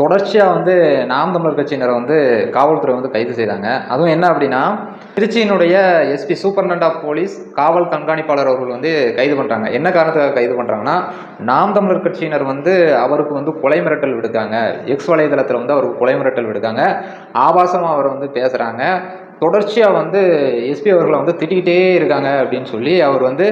தொடர்ச்சியாக வந்து நாம் தமிழர் கட்சியினரை வந்து காவல்துறை வந்து கைது செய்தாங்க. அதுவும் என்ன அப்படின்னா திருச்சியினுடைய எஸ்பி சூப்பரண்ட் ஆஃப் போலீஸ் காவல் கண்காணிப்பாளர் அவர்கள் வந்து கைது பண்ணுறாங்க என்ன காரணத்துக்காக கைது பண்ணுறாங்கன்னா நாம் தமிழர் கட்சியினர் வந்து அவருக்கு வந்து கொலை மிரட்டல் விடுக்காங்க. எக்ஸ் வலைதளத்தில் வந்து அவருக்கு கொலை மிரட்டல் விடுக்காங்க. ஆபாசமாக அவர் வந்து பேசுகிறாங்க தொடர்ச்சியாக வந்து எஸ்பி அவர்களை வந்து திட்டிக்கிட்டே இருக்காங்க அப்படின்னு சொல்லி அவர் வந்து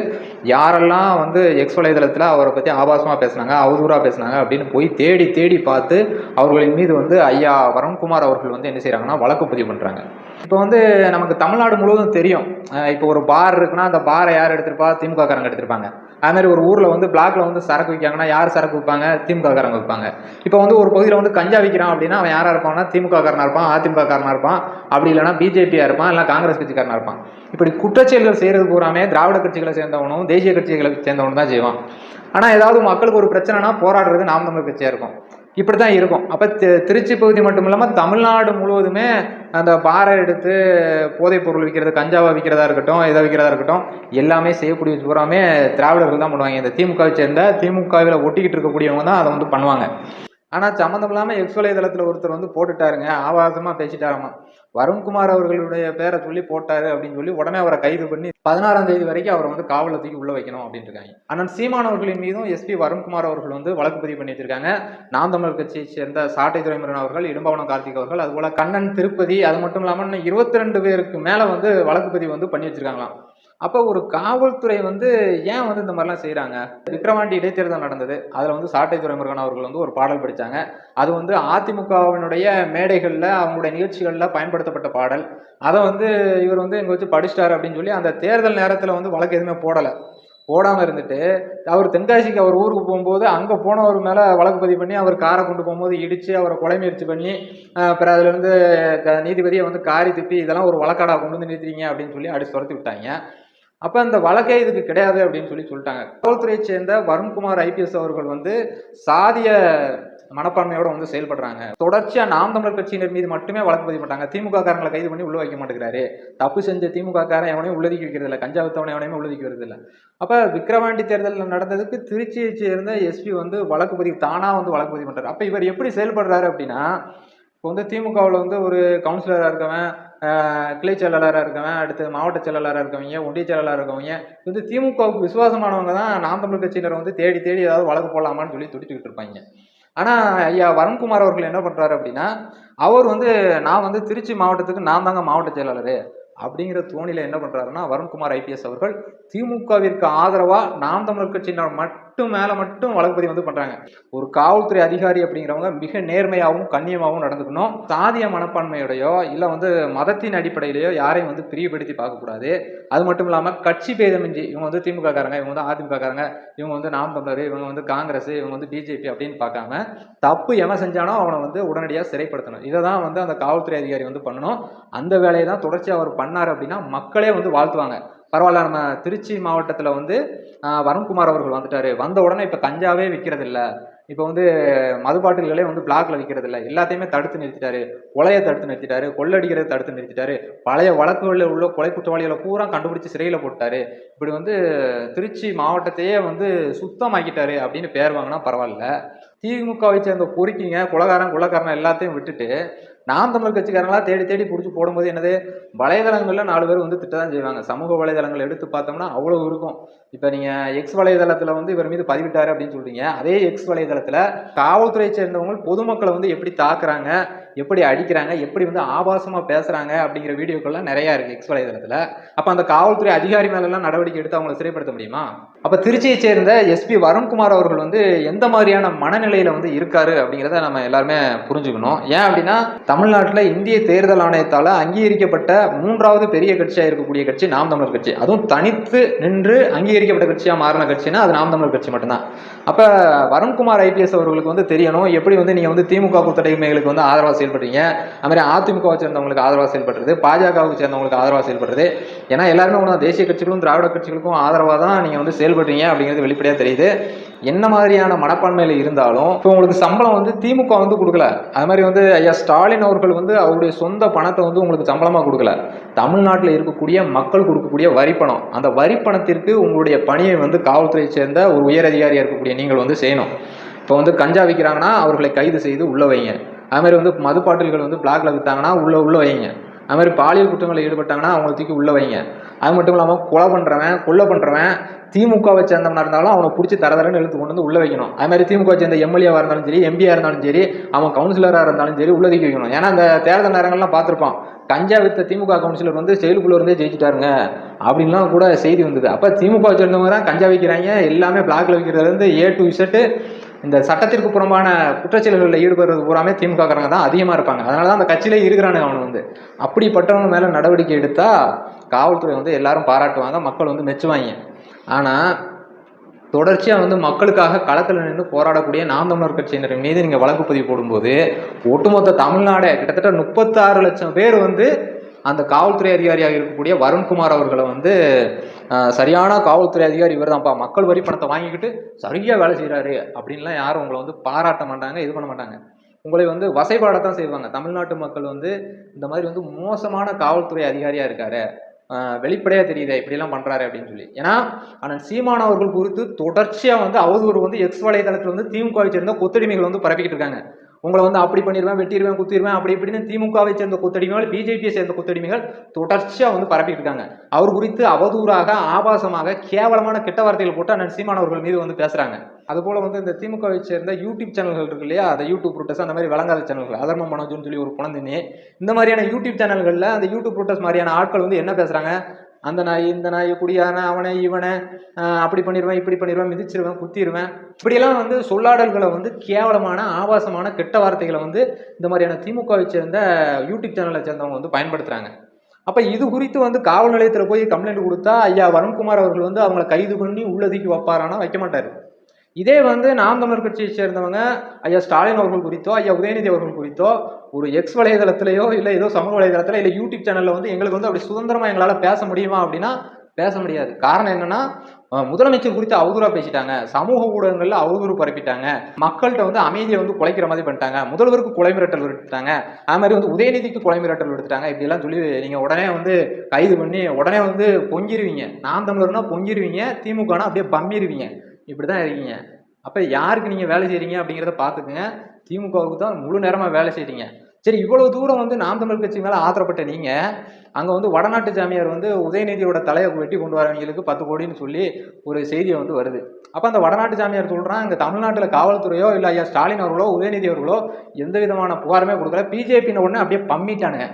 யாரெல்லாம் வந்து எக்ஸ் வலைதளத்தில் அவரை பற்றி ஆபாசமாக பேசுனாங்க அவதூறாக பேசுனாங்க அப்படின்னு போய் தேடி தேடி பார்த்து அவர்களின் மீது வந்து ஐயா வருண்குமார் அவர்கள் வந்து என்ன செய்கிறாங்கன்னா வழக்கு பதிவு பண்ணுறாங்க இப்போ வந்து நமக்கு தமிழ்நாடு முழுவதும் தெரியும். இப்போ ஒரு பார் இருக்குன்னா அந்த பாரை யார் எடுத்திருப்பா? திமுக காரங்க எடுத்திருப்பாங்க. அதுமாதிரி ஒரு ஊரில் வந்து பிளாக்ல வந்து சரக்கு விற்காங்கன்னா யார் சரக்கு விற்பாங்க? திமுக காரங்க விற்பாங்க. இப்போ வந்து ஒரு பகுதியில் வந்து கஞ்சா விற்கிறான் அப்படின்னா அவன் யாராக இருப்பான்னா திமுககாரனா இருப்பான் அதிமுககாரனா இருப்பான். அப்படி இல்லைன்னா பிஜேபியாக இருப்பான் இல்லை காங்கிரஸ் கட்சிக்காரனா இருப்பான். இப்படி குற்றச்செயல்கள் செய்கிறது பூராமே திராவிட கட்சிகளை சேர்ந்தவனும் தேசிய கட்சிகளை சேர்ந்தவனும் தான் செய்வான். ஆனால் ஏதாவது மக்களுக்கு ஒரு பிரச்சனைனா போராடுறது நாம் தமிழ் கட்சியாக இருக்கும். இப்படி தான் இருக்கும். அப்போ திருச்சி பகுதி மட்டும் இல்லாமல் தமிழ்நாடு முழுவதுமே அந்த பாறை எடுத்து போதைப் பொருள் விற்கிறது கஞ்சாவை விற்கிறதா இருக்கட்டும் இதை விற்கிறதா இருக்கட்டும் எல்லாமே செய்யக்கூடிய பூராமே திராவிடர்கள் தான் பண்ணுவாங்க. இந்த திமுகவை சேர்ந்த திமுகவில் ஒட்டிக்கிட்டு இருக்கக்கூடியவங்க தான் அதை வந்து பண்ணுவாங்க. ஆனால் சம்மந்தம் இல்லாமல் எக்ஸ் வலைதளத்தில் ஒருத்தர் வந்து போட்டுட்டாருங்க. ஆபாசமாக பேசிட்டாராமா. வருண்குமார் அவர்களுடைய பேரை சொல்லி போட்டாரு அப்படின்னு சொல்லி உடனே அவரை கைது பண்ணி பதினாறாம் தேதி வரைக்கும் அவரை வந்து காவலை தூக்கி உள்ள வைக்கணும் அப்படின்னு இருக்காங்க. அண்ணன் சீமான் அவர்களின் மீதும் எஸ்பி வருண்குமார் அவர்கள் வந்து வழக்கு பதிவு பண்ணி வச்சிருக்காங்க நாம் தமிழர் கட்சியை சேர்ந்த சாட்டை துறைமுருகன் அவர்கள் இடும்பவனம் கார்த்திக் அவர்கள் அதுபோல கண்ணன் திருப்பதி அது மட்டும் இல்லாமல் இன்னும் இருபத்தி ரெண்டு பேருக்கு மேலே வந்து வழக்கு பதிவு வந்து பண்ணி வச்சிருக்காங்களாம். அப்போ ஒரு காவல்துறை வந்து ஏன் வந்து இந்த மாதிரிலாம் செய்கிறாங்க விக்ரவாண்டி இடைத்தேர்தல் நடந்தது. அதில் வந்து சாட்டை துறைமுருகன் அவர்கள் வந்து ஒரு பாடல் படித்தாங்க அது வந்து அதிமுகவினுடைய மேடைகளில் அவங்களுடைய நிகழ்ச்சிகளில் பயன்படுத்தப்பட்ட பாடல். அதை வந்து இவர் வந்து எங்கள் வச்சு படிச்சிட்டார் அப்படின்னு சொல்லி அந்த தேர்தல் நேரத்தில் வந்து வழக்கு எதுவுமே போடலை. போடாமல் இருந்துட்டு அவர் தென்காசிக்கு அவர் ஊருக்கு போகும்போது அங்கே போனவர் மேலே வழக்கு பதிவு பண்ணி அவர் காரை கொண்டு போகும்போது இடித்து அவரை கொலை முயற்சி பண்ணி அப்புறம் அதுலேருந்து க நீதிபதியை வந்து காரி திப்பி இதெல்லாம் ஒரு வழக்காடாக கொண்டு வந்து நிறுத்துறீங்க அப்படின்னு சொல்லி அடிச்சு துரத்தி விட்டாங்க. அப்போ அந்த வழக்கே இதுக்கு கிடையாது அப்படின்னு சொல்லி சொல்லிட்டாங்க. காவல்துறையை சேர்ந்த வருண்குமார் ஐபிஎஸ் அவர்கள் வந்து சாதிய மனப்பான்மையோட வந்து செயல்படுறாங்க. தொடர்ச்சியா நாம் தமிழர் கட்சியினர் மீது மட்டுமே வழக்கு பதிவு மாட்டாங்க. திமுக காரங்களை கைது பண்ணி உள்ள வைக்க மாட்டேங்கிறாரு. தப்பு செஞ்ச திமுக காரன் எவனையும் உள்ளதுக்கி வைக்கிறது இல்லை கஞ்சா வித்தவனை எவனையுமே உள்ளதுக்கி வருது இல்லை அப்ப விக்கிரவாண்டி தேர்தலில் நடந்ததுக்கு திருச்சியை சேர்ந்த எஸ்பி வந்து வழக்கு பதிவு தானா வந்து வழக்கு பதிவு பண்றாரு. அப்ப இவர் எப்படி செயல்படுறாரு அப்படின்னா இப்போ வந்து திமுகவில் வந்து ஒரு கவுன்சிலராக இருக்கவன் கிளை செயலாளராக இருக்கவன் அடுத்து மாவட்ட செயலாளராக இருக்கவங்க ஒன்றிய செயலாளராக இருக்கவங்க வந்து திமுகவுக்கு விசுவாசமானவங்க தான் நாம் தமிழ் கட்சியினர் வந்து தேடி தேடி ஏதாவது வழக்கு போடலாமான்னு சொல்லி துடிச்சுக்கிட்டு இருப்பாங்க. ஆனால் ஐயா வருண்குமார் அவர்கள் என்ன பண்ணுறாரு அப்படின்னா அவர் வந்து நான் வந்து திருச்சி மாவட்டத்துக்கு நான் தாங்க மாவட்ட செயலாளர் அப்படிங்கிற தோணியில் என்ன பண்ணுறாருன்னா வருண்குமார் ஐபிஎஸ் அவர்கள் திமுகவிற்கு ஆதரவாக நாம் தமிழர் கட்சியினர் மட்டும் மேலே மட்டும் வழக்கு பதிவு வந்து பண்ணுறாங்க ஒரு காவல்துறை அதிகாரி அப்படிங்கிறவங்க மிக நேர்மையாகவும் கண்ணியமாகவும் நடந்துக்கணும். சாதிய மனப்பான்மையோடையோ இல்லை வந்து மதத்தின் அடிப்படையிலையோ யாரையும் வந்து பிரியப்படுத்தி பார்க்கக்கூடாது அது மட்டும் இல்லாமல் கட்சி பேதமின்றி இவங்க வந்து திமுக காரங்க இவங்க வந்து அதிமுக காரங்க இவங்க வந்து நாம் தமிழர் இவங்க வந்து காங்கிரஸ் இவங்க வந்து பிஜேபி அப்படின்னு பார்க்காம தப்பு எவன் செஞ்சானோ அவனை வந்து உடனடியாக சிறைப்படுத்தணும். இதை தான் வந்து அந்த காவல்துறை அதிகாரி வந்து பண்ணணும். அந்த வேலையை தான் தொடர்ச்சியாக அவர் பண்ணார் அப்படின்னா மக்களே வந்து வாழ்த்துவாங்க. பரவாயில்ல நம்ம திருச்சி மாவட்டத்தில் வந்து வருண்குமார் அவர்கள் வந்துட்டாரு. வந்த உடனே இப்போ கஞ்சாவே விற்கிறது இல்லை இப்போ வந்து மது பாட்டில்களே வந்து பிளாக்ல விற்கிறது இல்லை எல்லாத்தையுமே தடுத்து நிறுத்திட்டாரு. கொலையை தடுத்து நிறுத்திட்டாரு. கொள்ளடிக்கிறத தடுத்து நிறுத்திட்டாரு. பழைய வழக்குகளில் உள்ள கொலை குற்றவாளிகளை பூரா கண்டுபிடிச்சி சிறையில் போட்டாரு. இப்படி வந்து திருச்சி மாவட்டத்தையே வந்து சுத்தமாக்கிட்டாரு அப்படின்னு பேர் வாங்கினா பரவாயில்ல. திமுகவை சேர்ந்த பொறுக்கிங்க குலகாரன் குலக்காரன் எல்லாத்தையும் விட்டுட்டு நாம் தமிழர் கட்சிக்காரங்களா தேடி தேடி பிடிச்சி போடும்போது என்னது? வலைதளங்களில் நாலு பேர் வந்து திட்ட தான் செய்வாங்க. சமூக வலைதளங்கள் எடுத்து பார்த்தோம்னா அவ்வளோ இருக்கும். இப்போ நீங்கள் எக்ஸ் வலைதளத்தில் வந்து இவர் மீது பதிவிட்டாரு அப்படின்னு சொல்றீங்க. அதே எக்ஸ் வலைதளத்தில் காவல்துறையை சேர்ந்தவங்க பொதுமக்களை வந்து எப்படி தாக்குறாங்க எப்படி அடிக்கிறாங்க எப்படி வந்து ஆபாசமாக பேசுகிறாங்க அப்படிங்கிற வீடியோக்கள்லாம் நிறையா இருக்குது எக்ஸ் வலைதளத்தில். அப்போ அந்த காவல்துறை அதிகாரி மேலெல்லாம் நடவடிக்கை எடுத்து அவங்கள சிறைப்படுத்த முடியுமா? அப்போ திருச்சியை சேர்ந்த எஸ்பி வருண்குமார் அவர்கள் வந்து எந்த மாதிரியான மனநிலையில் வந்து இருக்காரு அப்படிங்கிறத நம்ம எல்லாருமே புரிஞ்சுக்கணும். ஏன் அப்படின்னா தமிழ்நாட்டில் இந்திய தேர்தல் ஆணையத்தால் அங்கீகரிக்கப்பட்ட மூன்றாவது பெரிய கட்சியாக இருக்கக்கூடிய கட்சி நாம் தமிழர் கட்சி. அதுவும் தனித்து நின்று அங்கீகரிக்கப்பட்ட கட்சியாக மாறின கட்சினா அது நாம் தமிழர் கட்சி மட்டும்தான். அப்போ வருண்குமார் ஐபிஎஸ் அவர்களுக்கு வந்து தெரியணும் எப்படி வந்து நீங்கள் வந்து திமுக கூட்டணிமைகளுக்கு வந்து ஆதரவாக செயல்படுறீங்க? அது மாதிரி அதிமுகவை சேர்ந்தவங்களுக்கு ஆதரவாக செயல்படுறது பாஜகவுக்கு சேர்ந்தவங்களுக்கு ஆதரவாக செயல்படுறது. ஏன்னா எல்லாருமே ஒன்று தேசிய கட்சிகளும் திராவிட கட்சிகளுக்கும் ஆதரவாக தான் நீங்கள் வந்து ஈடுபடுறீங்க அப்படிங்கிறது வெளிப்படையாக தெரியுது. என்ன மாதிரியான மனப்பான்மையில் இருந்தாலும் இப்போ உங்களுக்கு சம்பளம் வந்து திமுக வந்து கொடுக்கல. அது மாதிரி வந்து ஐயா ஸ்டாலின் அவர்கள் வந்து அவருடைய சொந்த பணத்தை வந்து உங்களுக்கு சம்பளமாக கொடுக்கல. தமிழ்நாட்டில் இருக்கக்கூடிய மக்கள் கொடுக்கக்கூடிய வரிப்பணம். அந்த வரிப்பணத்திற்கு உங்களுடைய பணியை வந்து காவல்துறையை சேர்ந்த ஒரு உயர் அதிகாரியாக இருக்கக்கூடிய நீங்கள் வந்து செய்யணும். இப்போ வந்து கஞ்சா விற்கிறாங்கன்னா அவர்களை கைது செய்து உள்ள வைங்க. அது மாதிரி வந்து மது பாட்டில்கள் வந்து பிளாக்ல விற்றாங்கன்னா உள்ள உள்ள வைங்க. அது மாதிரி பாலியல் குற்றங்களில் ஈடுபட்டாங்கன்னா அவங்கள தூக்கி உள்ள வைங்க. அது மட்டும் இல்லாமல் கொலை பண்ணுறவன் கொலை பண்ணுறவன் திமுகவை சேர்ந்தவனா இருந்தாலும் அவனை பிடிச்சி தரதரன்னு எழுத்து இழுத்து கொண்டு வந்து உள்ளே வைக்கணும். அது மாதிரி திமுக சேர்ந்த எம்எல்ஏவாக இருந்தாலும் சரி எம்பியாக இருந்தாலும் சரி அவன் கவுன்சிலராக இருந்தாலும் சரி உள்ள தூக்கி வைக்கணும். ஏன்னா அந்த தேர்தல் நேரங்கள்லாம் பார்த்துருப்பான் கஞ்சா வித்த திமுக கவுன்சிலர் வந்து செயலுக்குள்ள இருந்தே ஜெயிச்சிட்டாருங்க. அப்படின்லாம் கூட செய்தி வந்தது. அப்போ திமுக சேர்ந்தவங்க தான் கஞ்சா வைக்கிறாங்க. எல்லாமே பிளாக்ல வைக்கிறதுலேருந்து ஏ டு இசட்டு இந்த சட்டத்திற்கு புறம்பான குற்றச்செயல்களில் ஈடுபடுறது பூராமே திமுகக்காரங்க தான் அதிகமாக இருப்பாங்க. அதனால தான் அந்த கட்சியிலே இருக்கிறானுங்க அவனு வந்து. அப்படிப்பட்டவங்க மேலே நடவடிக்கை எடுத்தா காவல்துறை வந்து எல்லாரும் பாராட்டுவாங்க மக்கள் வந்து மெச்சுவாங்க. ஆனால் தொடர்ச்சியாக வந்து மக்களுக்காக களத்தில் நின்று போராடக்கூடிய நாம் தமிழர் கட்சியினர் மீது நீங்கள் வழக்கு பதிவு போடும்போது ஒட்டுமொத்த தமிழ்நாடே கிட்டத்தட்ட முப்பத்தாறு லட்சம் பேர் வந்து அந்த காவல்துறை அதிகாரியாக இருக்கக்கூடிய வருண்குமார் அவர்களை வந்து சரியான காவல்துறை அதிகாரி இவர் தான்ப்பா மக்கள் வரி பணத்தை வாங்கிக்கிட்டு சரியாக வேலை செய்கிறாரு அப்படின்லாம் யாரும் உங்களை வந்து பாராட்ட மாட்டாங்க இது பண்ண மாட்டாங்க. உங்களை வந்து வசைபாடத்தான் செய்வாங்க. தமிழ்நாட்டு மக்கள் வந்து இந்த மாதிரி வந்து மோசமான காவல்துறை அதிகாரியாக இருக்காரு. வெளிப்படையாக தெரியுதே இப்படிலாம் பண்ணுறாரு அப்படின்னு சொல்லி. ஏன்னா ஆனால் சீமான் அவர்கள் குறித்து தொடர்ச்சியாக வந்து அவதூறு வந்து எக்ஸ் வலைதளத்தில் வந்து திமுகவை சேர்ந்த கொத்தடிமைகள் வந்து பரப்பிக்கிட்டு இருக்காங்க. உங்களை வந்து அப்படி பண்ணிடுவேன் வெட்டிடுவேன் குத்திடுவேன் அப்படி இப்படின்னு திமுகவை சேர்ந்த கொத்தடிமைகள் பிஜேபியை சேர்ந்த கொத்தடிமைகள் தொடர்ச்சியாக வந்து பரப்பிட்டு இருக்காங்க. அவர் குறித்து அவதூறாக ஆபாசமாக கேவலமான கெட்ட வார்த்தைகள் போட்டு அண்ணன் சீமான் அவர்கள் மீது வந்து பேசுகிறாங்க அதுபோல் வந்து இந்த திமுகவை சேர்ந்த யூடியூப் சேனல்கள் இருக்கு இல்லையா? அந்த யூடியூப் ப்ரூட்டஸ் அந்த மாதிரி வழங்காத சேனல்கள் அதர்ம மனோஜ்னு சொல்லி ஒரு குழந்தைனே இந்த மாதிரியான யூடியூப் சேனல்களில் அந்த யூடியூப் ப்ரூட்டஸ் மாதிரியான ஆட்கள் வந்து என்ன பேசுகிறாங்க அந்த நாய் இந்த நாய் குடியான அவனை இவனை அப்படி பண்ணிடுவேன் இப்படி பண்ணிடுவேன் மிதிச்சிருவேன் குத்திடுவேன் இப்படியெல்லாம் வந்து சொல்லாடல்களை வந்து கேவலமான ஆபாசமான கெட்ட வார்த்தைகளை வந்து இந்த மாதிரியான திமுகவை சேர்ந்த யூடியூப் சேனலை சேர்ந்தவங்க வந்து பயன்படுத்துகிறாங்க அப்போ இது குறித்து வந்து காவல் நிலையத்தில் போய் கம்ப்ளைண்ட் கொடுத்தா ஐயா வருண்குமார் அவர்கள் வந்து அவங்கள கைது பண்ணி உள்ளதுக்கு வைப்பாரானா? வைக்க மாட்டார். இதே வந்து நாம் தமிழர் கட்சியை சேர்ந்தவங்க ஐயா ஸ்டாலின் அவர்கள் குறித்தோ ஐயா உதயநிதி அவர்கள் குறித்தோ ஒரு எக்ஸ் வலைதளத்திலேயோ இல்லை ஏதோ சமூக வலைதளத்தில் இல்லை யூடியூப் சேனலில் வந்து எங்களுக்கு வந்து அப்படி சுதந்திரமாக எங்களால் பேச முடியுமா அப்படின்னா பேச முடியாது. காரணம் என்னன்னா முதலமைச்சர் குறித்து அவதூறாக பேசிட்டாங்க. சமூக ஊடகங்களில் அவதூறு பரப்பிட்டாங்க. மக்கள்கிட்ட வந்து அமைதியை வந்து குலைக்கிற மாதிரி பண்ணிட்டாங்க. முதல்வருக்கு கொலை மிரட்டல் விடுத்துட்டாங்க. அது மாதிரி வந்து உதயநிதிக்கு கொலை மிரட்டல் விடுத்துட்டாங்க. இப்படிலாம் சொல்லி நீங்கள் உடனே வந்து கைது பண்ணி உடனே வந்து பொங்கிருவீங்க. நாம் தமிழர்னா பொங்கிருவீங்க. திமுகனா அப்படியே பம்மிருவீங்க. இப்படி தான் இருக்கீங்க. அப்போ யாருக்கு நீங்கள் வேலை செய்கிறீங்க அப்படிங்கிறத பார்த்துக்குங்க. திமுகவுக்கு தான் முழு நேரமாக வேலை செய்கிறீங்க சரி இவ்வளோ தூரம் வந்து நாம் தமிழ் கட்சி மேலே ஆத்திரப்பட்ட நீங்கள் அங்கே வந்து வடநாட்டு ஜாமியார் வந்து உதயநிதியோட தலையை வெட்டி கொண்டு வரவங்களுக்கு பத்து கோடின்னு சொல்லி ஒரு செய்தியை வந்து வருது. அப்போ அந்த வடநாட்டு ஜாமியார் சொல்கிறான் இங்கே தமிழ்நாட்டில் காவல்துறையோ இல்லை ஐயா ஸ்டாலின் அவர்களோ உதயநிதி அவர்களோ எந்த விதமான புகாருமே கொடுக்கல. பிஜேபின்னு உடனே அப்படியே பம்மிட்டானுங்க.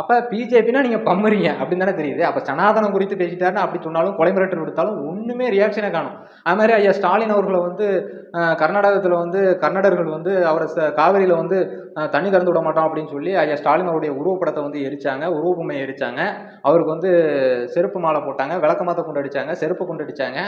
அப்போ பிஜேபினா நீங்கள் பம்முறீங்க அப்படின்னு தானே தெரியுது. அப்போ சனாதனம் குறித்து பேசிட்டாருன்னு அப்படி சொன்னாலும் கொலை மிரட்டல் விடுத்தாலும் ஒன்றுமே ரியாக்ஷனே காணும். அது மாதிரி ஐயா ஸ்டாலின் அவர்களை வந்து கர்நாடகத்தில் வந்து கன்னடர்கள் வந்து அவரை ச- காவிரியில் வந்து தண்ணி திறந்து விட மாட்டோம் அப்படின்னு சொல்லி ஐயா ஸ்டாலின் அவருடைய உருவப்படத்தை வந்து எரிச்சாங்க உருவபொம்மையை எரிச்சாங்க. அவருக்கு வந்து செருப்பு மாலை போட்டாங்க விளக்கமாத்த கொண்டு அடித்தாங்க செருப்பு கொண்டு அடித்தாங்க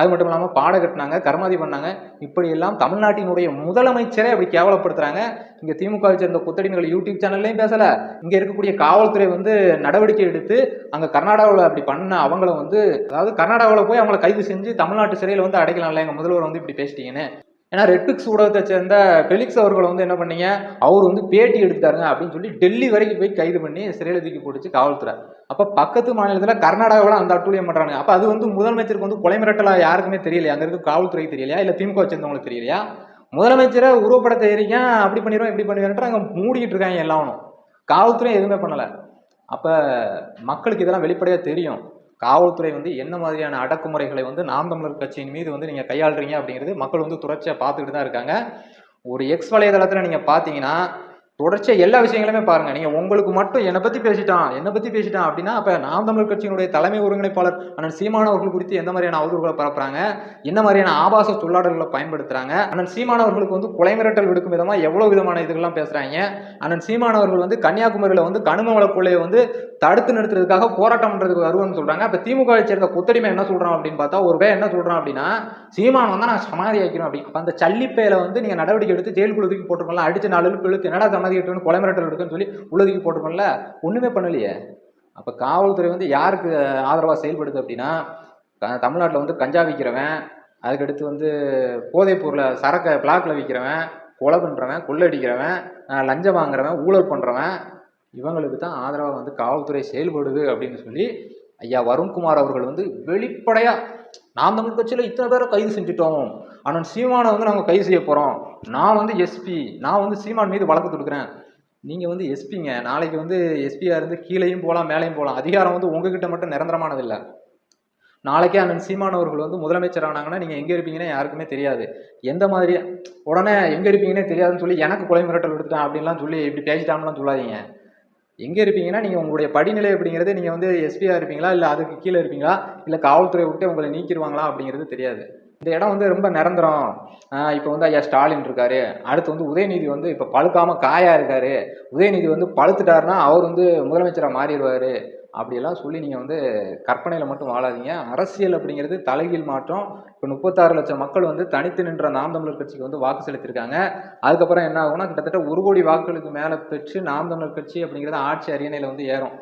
அது மட்டும் இல்லாமல் பாட கட்டினாங்க கர்மாதி பண்ணாங்க. இப்படியெல்லாம் தமிழ்நாட்டினுடைய முதலமைச்சரே அப்படி கேவலப்படுத்துகிறாங்க இங்கே திமுகவை சேர்ந்த கொத்தடிமைகள் யூடியூப் சேனல்லையும் பேசலை. இங்கே இருக்கக்கூடிய காவல்துறை வந்து நடவடிக்கை எடுத்து அங்கே கர்நாடகாவில் அப்படி பண்ண அவங்கள வந்து அதாவது கர்நாடகாவில் போய் அவங்கள கைது செஞ்சு தமிழ்நாட்டு சிறையில் வந்து அடைக்கலாம்ல எங்கள் முதல்வர் வந்து இப்படி பேசிட்டீங்கன்னு. ஏன்னா ரெட்பிக்ஸ் ஊடகத்தை சேர்ந்த பெலிக்ஸ் அவர்களை வந்து என்ன பண்ணீங்க அவர் வந்து பேட்டி எடுத்தாருங்க அப்படின்னு சொல்லி டெல்லி வரைக்கும் போய் கைது பண்ணி சிறையில் தூக்கி போட்டுச்சு காவல்துறை. அப்போ பக்கத்து மாநிலத்தில் கர்நாடகாவில் அந்த அட்டூழியம் பண்ணுறாங்க அப்போ அது வந்து முதலமைச்சருக்கு வந்து கொலை மிரட்டலாக யாருக்குமே தெரியலையா? அங்கே இருக்க காவல்துறை தெரியலையா? இல்லை திமுக வச்சிருந்தவங்களுக்கு தெரியலையா? முதலமைச்சரை உருவப்படத்தை எரிக்க அப்படி பண்ணிடுவோம் இப்படி பண்ணிடுவோம் அங்கே மூடிக்கிட்டு இருக்காங்க எல்லாரும். காவல்துறை எதுவுமே பண்ணலை. அப்போ மக்களுக்கு இதெல்லாம் வெளிப்படையாக தெரியும். காவல்துறை வந்து என்ன மாதிரியான அடக்குமுறைகளை வந்து நாம் தமிழர் கட்சியின் மீது வந்து நீங்கள் கையாளுறீங்க அப்படிங்கிறது மக்கள் வந்து தொடர்ச்சியாக பார்த்துக்கிட்டு தான் இருக்காங்க. ஒரு எக்ஸ் வலைதளத்தில் நீங்கள் பார்த்தீங்கன்னா தொடர்ச்சியாக எல்லா விஷயங்களுமே பாருங்கள் நீங்கள் உங்களுக்கு மட்டும் என்னை பற்றி பேசிட்டான் என்னை பற்றி பேசிட்டான் அப்படின்னா அப்போ நாம் தமிழ் கட்சியினுடைய தலைமை ஒருங்கிணைப்பாளர் அண்ணன் சீமானவர்கள் குறித்து எந்த மாதிரியான அவதூறுகளை பரப்புறாங்க? என்ன மாதிரியான ஆபாச சொல்லாடல்களை பயன்படுத்துகிறாங்க அண்ணன் சீமானவர்களுக்கு வந்து கொலை மிரட்டல் விடுக்கும் விதமாக எவ்வளோ விதமான இதுகள்லாம் பேசுகிறாங்க அண்ணன் சீமானவர்கள் வந்து கன்னியாகுமரியில் வந்து கனிம வள கொள்ளையை வந்து தடுத்து நிறுத்துறதுக்காக போராட்டம் பண்ணுறதுக்கு வருவோம்னு சொல்கிறாங்க இப்போ திமுக சேர்ந்த கொத்தடிமை என்ன சொல்கிறான் அப்படின்னு பார்த்தா ஒரு பேர் என்ன சொல்கிறான் அப்படின்னா சீமான் வந்து நான் சமாதி ஆக்கிறோம் அப்படி அப்போ அந்த சல்லிப்பேல வந்து நீங்கள் நடவடிக்கை எடுத்து ஜெயிலுக்குள்ள தூக்கி போட்டுருக்கோம்ல அடிச்சு நாலு இழுப்பு இழுத்து என்னடா சமாதி கட்டுன்னு கொலை மிரட்டல் எடுக்குன்னு சொல்லி உள்ளதுக்கு போட்டிருக்கோம்ல ஒன்றுமே பண்ணலையே. அப்போ காவல்துறை வந்து யாருக்கு ஆதரவாக செயல்படுது அப்படின்னா தமிழ்நாட்டில் வந்து கஞ்சா விற்கிறவன் அதுக்கடுத்து வந்து போதைப் பொருளை சரக்கை பிளாக்கில் விற்கிறவன் கொலை பண்ணுறவன் கொள்ளடிக்கிறவன் லஞ்சம் வாங்குறவன் ஊழல் பண்ணுறவன் இவங்களுக்கு தான் ஆதரவாக வந்து காவல்துறை செயல்படுது அப்படின்னு சொல்லி ஐயா வருண்குமார் அவர்கள் வந்து வெளிப்படையாக நாம் தமிழ் கட்சியில் இத்தனை பேரை கைது செஞ்சுட்டோம். ஆனால் சீமானை வந்து நாங்கள் கைது செய்ய போகிறோம் நான் வந்து எஸ்பி நான் வந்து சீமான் மீது வழக்கு தொடுக்கிறேன். நீங்கள் வந்து எஸ்பிங்க நாளைக்கு வந்து எஸ்பியாக இருந்து கீழேயும் போகலாம் மேலேயும் போகலாம். அதிகாரம் வந்து உங்ககிட்ட மட்டும் நிரந்தரமானதில்லை நாளைக்கே அண்ணன் சீமான் அவர்கள் வந்து முதலமைச்சர் ஆனாங்கன்னா நீங்கள் எங்கே இருப்பீங்கன்னு யாருக்குமே தெரியாது. எந்த மாதிரி உடனே எங்கே இருப்பீங்கன்னே தெரியாதுன்னு சொல்லி எனக்கு கொலை மிரட்டல் விடுத்துட்டேன் அப்படின்லாம் சொல்லி இப்படி பேசிட்டாங்கலாம் சொல்லாதீங்க. எங்கே இருப்பீங்கன்னா நீங்கள் உங்களுடைய படிநிலை அப்படிங்கிறது நீங்கள் வந்து எஸ்பியாக இருப்பீங்களா? இல்லை அதுக்கு கீழே இருப்பீங்களா? இல்லை காவல்துறை விட்டு உங்களை நீக்கிடுவாங்களா? அப்படிங்கிறது தெரியாது. இந்த இடம் வந்து ரொம்ப நிரந்தரம். இப்போ வந்து ஐயா ஸ்டாலின் இருக்காரு. அடுத்து வந்து உதயநிதி வந்து இப்போ பழுக்காமல் காயா இருக்காரு. உதயநிதி வந்து பழுத்துட்டாருன்னா அவர் வந்து முதலமைச்சராக மாறிடுவார். அப்படியெல்லாம் சொல்லி நீங்கள் வந்து கற்பனையில் மட்டும் வாழாதீங்க. அரசியல் அப்படிங்கிறது தலைகீழ் மாற்றம். இப்போ முப்பத்தாறு லட்சம் மக்கள் வந்து தனித்து நின்ற நாம் தமிழர் கட்சிக்கு வந்து வாக்கு செலுத்தியிருக்காங்க. அதுக்கப்புறம் என்ன ஆகும்னா கிட்டத்தட்ட ஒரு கோடி வாக்குகளுக்கு மேலே பெற்று நாம் தமிழர் கட்சி அப்படிங்கிறது ஆட்சி அரியணையில் வந்து ஏறும்.